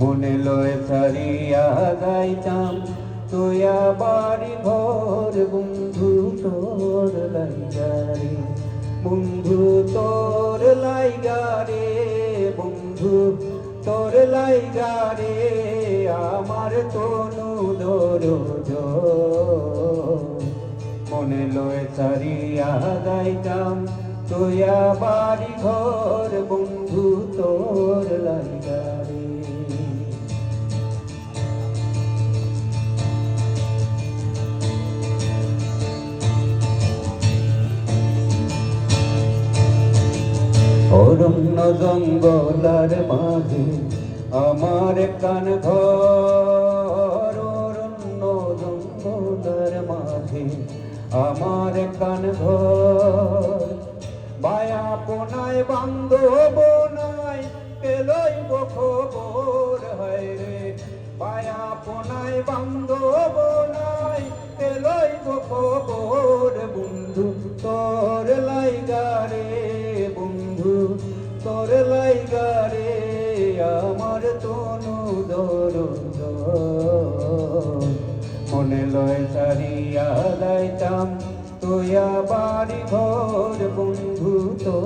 মনে লয় সারিয়া যাইতাম তোয়া বাড়ি ঘর বন্ধু তোর লাইগারে। বন্ধু তোর লাইগারে, বন্ধু তোর লাইগারে, আমার তনু দরজ। মনে লয় সারিয়া যাইতাম তোয়া বাড়ি ঘর অরণ্য জঙ্গলার মাঝে, আমার কান ঘর অরণ্য জঙ্গলার মাঝে, আমার কান ঘর বায়া পোনায় বান্ধব নাই পেলই খবর, হয় রে। বায়া পোনায় বান্ধব বন্ধু, তোর লাইগারে আমার তনু দর মনে লয় সারিয়া লাইতাম তোয়া বাড়ি ঘর বন্ধু তো